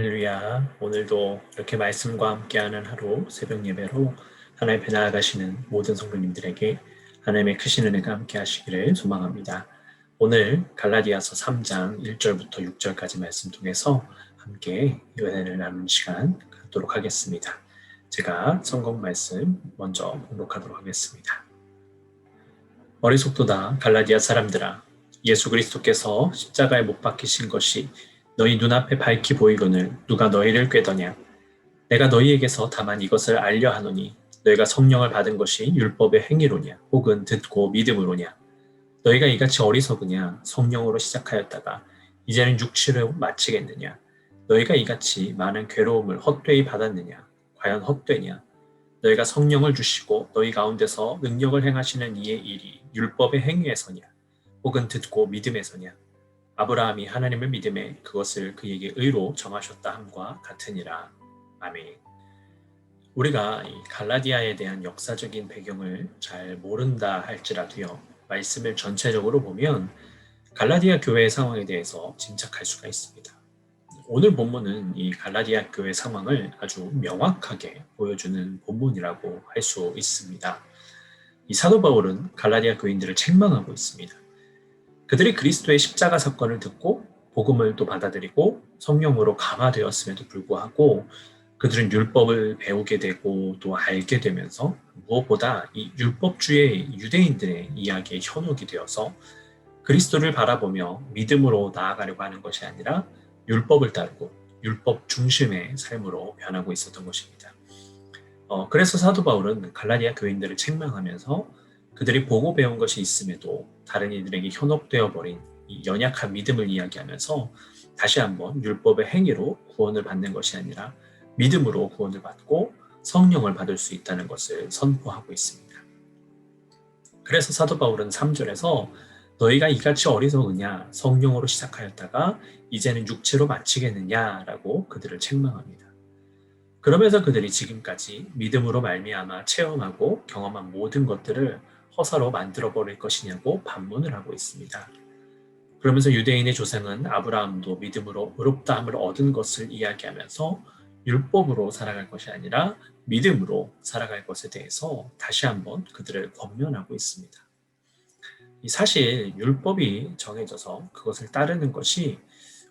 할렐루야. 오늘도 이렇게 말씀과 함께하는 하루 새벽 예배로 하나님 앞에 나아가시는 모든 성도님들에게 하나님의 크신 은혜가 함께 하시기를 소망합니다. 오늘 갈라디아서 3장 1절부터 6절까지 말씀 통해서 함께 은혜를 나누는 시간 갖도록 하겠습니다. 제가 성공 말씀 먼저 공독하도록 하겠습니다. 어리석도다 갈라디아 사람들아 예수 그리스도께서 십자가에 못 박히신 것이 너희 눈앞에 밝히 보이거늘 누가 너희를 꾀더냐? 내가 너희에게서 다만 이것을 알려 하노니 너희가 성령을 받은 것이 율법의 행위로냐? 혹은 듣고 믿음으로냐? 너희가 이같이 어리석으냐? 성령으로 시작하였다가 이제는 육체로 마치겠느냐? 너희가 이같이 많은 괴로움을 헛되이 받았느냐? 과연 헛되냐? 너희가 성령을 주시고 너희 가운데서 능력을 행하시는 이의 일이 율법의 행위에서냐? 혹은 듣고 믿음에서냐 아브라함이 하나님을 믿음에 그것을 그에게 의로 정하셨다 함과 같으니라. 아멘. 우리가 이 갈라디아에 대한 역사적인 배경을 잘 모른다 할지라도요. 말씀을 전체적으로 보면 갈라디아 교회의 상황에 대해서 짐작할 수가 있습니다. 오늘 본문은 이 갈라디아 교회 상황을 아주 명확하게 보여주는 본문이라고 할 수 있습니다. 이 사도 바울은 갈라디아 교인들을 책망하고 있습니다. 그들이 그리스도의 십자가 사건을 듣고 복음을 또 받아들이고 성령으로 강화되었음에도 불구하고 그들은 율법을 배우게 되고 또 알게 되면서 무엇보다 이 율법주의 유대인들의 이야기에 현혹이 되어서 그리스도를 바라보며 믿음으로 나아가려고 하는 것이 아니라 율법을 따르고 율법 중심의 삶으로 변하고 있었던 것입니다. 어, 그래서 사도 바울은 갈라디아 교인들을 책망하면서 그들이 보고 배운 것이 있음에도 다른 이들에게 현혹되어 버린 이 연약한 믿음을 이야기하면서 다시 한번 율법의 행위로 구원을 받는 것이 아니라 믿음으로 구원을 받고 성령을 받을 수 있다는 것을 선포하고 있습니다. 그래서 사도 바울은 3절에서 너희가 이같이 어리석으냐 성령으로 시작하였다가 이제는 육체로 마치겠느냐라고 그들을 책망합니다. 그러면서 그들이 지금까지 믿음으로 말미암아 체험하고 경험한 모든 것들을 허사로 만들어 버릴 것이냐고 반문을 하고 있습니다. 그러면서 유대인의 조상은 아브라함도 믿음으로 의롭다함을 얻은 것을 이야기하면서 율법으로 살아갈 것이 아니라 믿음으로 살아갈 것에 대해서 다시 한번 그들을 권면하고 있습니다. 사실 율법이 정해져서 그것을 따르는 것이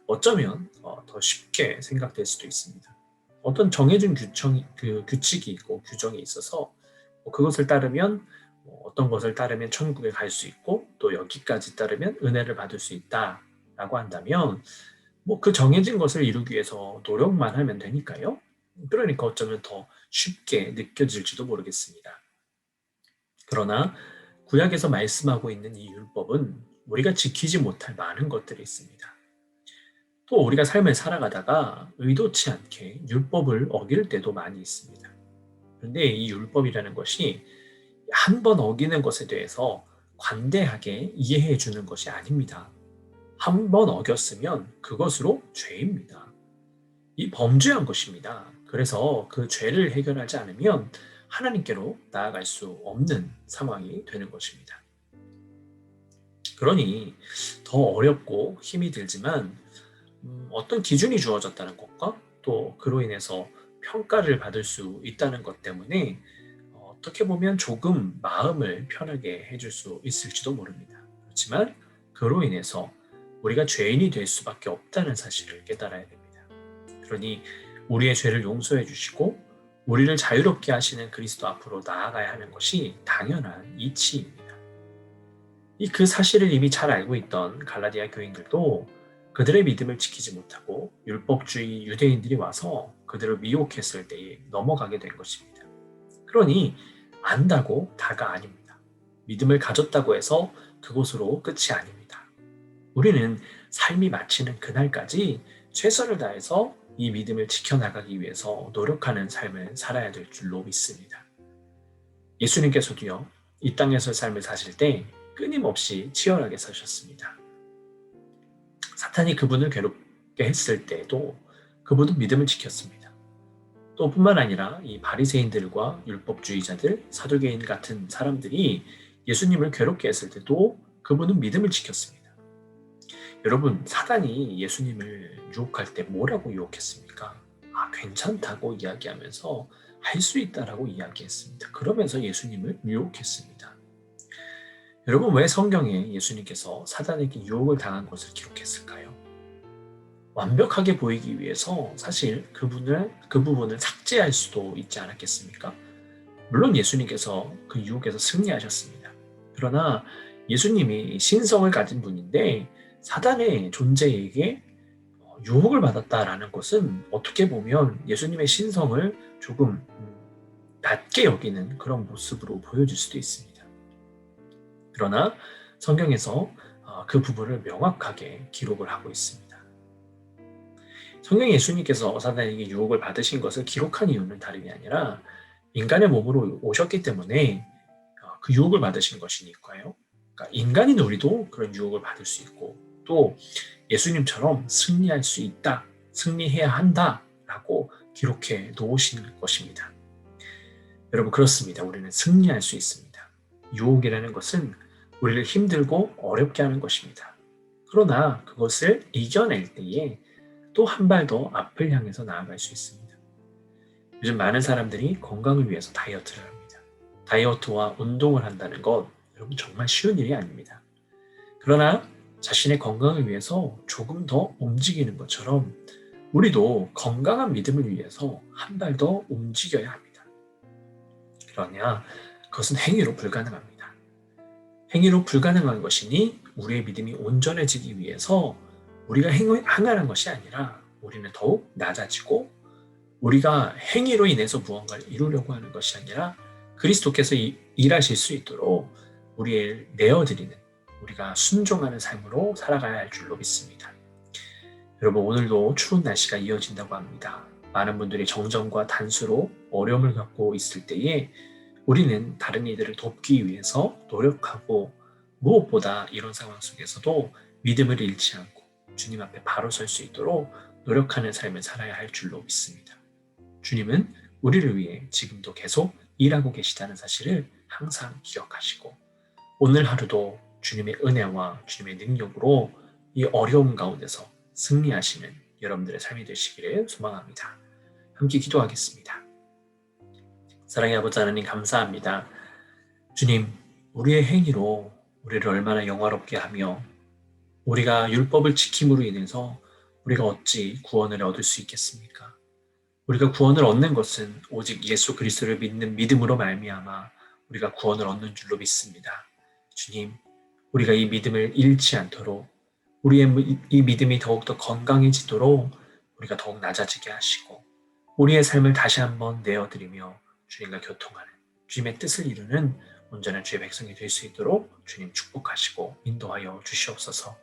어쩌면 어, 더 쉽게 생각될 수도 있습니다. 어떤 정해진 규청, 그 규칙이 있고 규정이 있어서 뭐 그것을 따르면 뭐 어떤 것을 따르면 천국에 갈 수 있고 또 여기까지 따르면 은혜를 받을 수 있다라고 한다면 뭐 그 정해진 것을 이루기 위해서 노력만 하면 되니까요. 그러니까 어쩌면 더 쉽게 느껴질지도 모르겠습니다. 그러나 구약에서 말씀하고 있는 이 율법은 우리가 지키지 못할 많은 것들이 있습니다. 또 우리가 삶을 살아가다가 의도치 않게 율법을 어길 때도 많이 있습니다. 그런데 이 율법이라는 것이 한 번 어기는 것에 대해서 관대하게 이해해 주는 것이 아닙니다. 한 번 어겼으면 그것으로 죄입니다. 이 범죄한 것입니다. 그래서 그 죄를 해결하지 않으면 하나님께로 나아갈 수 없는 상황이 되는 것입니다. 그러니 더 어렵고 힘이 들지만 음, 어떤 기준이 주어졌다는 것과 또 그로 인해서 평가를 받을 수 있다는 것 때문에 어떻게 보면 조금 마음을 편하게 해줄 수 있을지도 모릅니다. 그렇지만 그로 인해서 우리가 죄인이 될 수밖에 없다는 사실을 깨달아야 됩니다. 그러니 우리의 죄를 용서해 주시고 우리를 자유롭게 하시는 그리스도 앞으로 나아가야 하는 것이 당연한 이치입니다. 이 그 사실을 이미 잘 알고 있던 갈라디아 교인들도 그들의 믿음을 지키지 못하고 율법주의 유대인들이 와서 그들을 미혹했을 때에 넘어가게 된 것입니다. 그러니 안다고 다가 아닙니다. 믿음을 가졌다고 해서 그곳으로 끝이 아닙니다. 우리는 삶이 마치는 그날까지 최선을 다해서 이 믿음을 지켜나가기 위해서 노력하는 삶을 살아야 될 줄로 믿습니다. 예수님께서도요, 이 땅에서 삶을 사실 때 끊임없이 치열하게 사셨습니다. 사탄이 그분을 괴롭게 했을 때도 그분은 믿음을 지켰습니다. 또 뿐만 아니라 이 바리새인들과 율법주의자들, 사두개인 같은 사람들이 예수님을 괴롭게 했을 때도 그분은 믿음을 지켰습니다. 여러분, 사단이 예수님을 유혹할 때 뭐라고 유혹했습니까? 아, 괜찮다고 이야기하면서 할 수 있다라고 이야기했습니다. 그러면서 예수님을 유혹했습니다. 여러분, 왜 성경에 예수님께서 사단에게 유혹을 당한 것을 기록했을까요? 완벽하게 보이기 위해서 사실 그분을, 그 부분을 삭제할 수도 있지 않았겠습니까? 물론 예수님께서 그 유혹에서 승리하셨습니다. 그러나 예수님이 신성을 가진 분인데 사단의 존재에게 유혹을 받았다라는 것은 어떻게 보면 예수님의 신성을 조금 낮게 여기는 그런 모습으로 보여질 수도 있습니다. 그러나 성경에서 어, 그 부분을 명확하게 기록을 하고 있습니다. 성경 예수님께서 사단에게 유혹을 받으신 것을 기록한 이유는 다름이 아니라 인간의 몸으로 오셨기 때문에 어, 그 유혹을 받으신 것이니까요. 그러니까 인간인 우리도 그런 유혹을 받을 수 있고 또 예수님처럼 승리할 수 있다, 승리해야 한다라고 기록해 놓으신 것입니다. 여러분 그렇습니다. 우리는 승리할 수 있습니다. 유혹이라는 것은 우리를 힘들고 어렵게 하는 것입니다. 그러나 그것을 이겨낼 때에 또 한 발 더 앞을 향해서 나아갈 수 있습니다. 요즘 많은 사람들이 건강을 위해서 다이어트를 합니다. 다이어트와 운동을 한다는 것 여러분 정말 쉬운 일이 아닙니다. 그러나 자신의 건강을 위해서 조금 더 움직이는 것처럼 우리도 건강한 믿음을 위해서 한 발 더 움직여야 합니다. 그러냐? 그것은 행위로 불가능합니다. 행위로 불가능한 것이니 우리의 믿음이 온전해지기 위해서 우리가 행하는 것이 아니라 우리는 더욱 낮아지고 우리가 행위로 인해서 무언가를 이루려고 하는 것이 아니라 그리스도께서 일하실 수 있도록 우리를 내어드리는 우리가 순종하는 삶으로 살아가야 할 줄로 믿습니다. 여러분 오늘도 추운 날씨가 이어진다고 합니다. 많은 분들이 정전과 단수로 어려움을 겪고 있을 때에 우리는 다른 이들을 돕기 위해서 노력하고 무엇보다 이런 상황 속에서도 믿음을 잃지 않고 주님 앞에 바로 설 수 있도록 노력하는 삶을 살아야 할 줄로 믿습니다. 주님은 우리를 위해 지금도 계속 일하고 계시다는 사실을 항상 기억하시고 오늘 하루도 주님의 은혜와 주님의 능력으로 이 어려움 가운데서 승리하시는 여러분들의 삶이 되시기를 소망합니다. 함께 기도하겠습니다. 사랑의 아버지 하나님 감사합니다. 주님, 우리의 행위로 우리를 얼마나 영화롭게 하며 우리가 율법을 지킴으로 인해서 우리가 어찌 구원을 얻을 수 있겠습니까? 우리가 구원을 얻는 것은 오직 예수 그리스도를 믿는 믿음으로 말미암아 우리가 구원을 얻는 줄로 믿습니다. 주님, 우리가 이 믿음을 잃지 않도록 우리의 이 믿음이 더욱더 건강해지도록 우리가 더욱 낮아지게 하시고 우리의 삶을 다시 한번 내어드리며 주님과 교통하는 주님의 뜻을 이루는 온전한 주의 백성이 될 수 있도록 주님 축복하시고 인도하여 주시옵소서.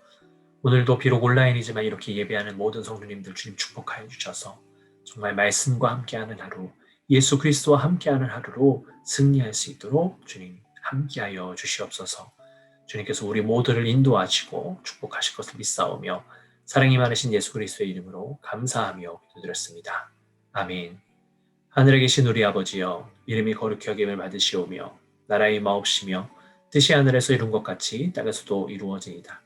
오늘도 비록 온라인이지만 이렇게 예배하는 모든 성도님들 주님 축복하여 주셔서 정말 말씀과 함께하는 하루, 예수 그리스도와 함께하는 하루로 승리할 수 있도록 주님 함께하여 주시옵소서. 주님께서 우리 모두를 인도하시고 축복하실 것을 믿사오며 사랑이 많으신 예수 그리스도의 이름으로 감사하며 기도드렸습니다. 아멘. 하늘에 계신 우리 아버지여 이름이 거룩히 여김을 받으시오며 나라의 마옵시며 뜻이 하늘에서 이룬 것 같이 땅에서도 이루어지이다.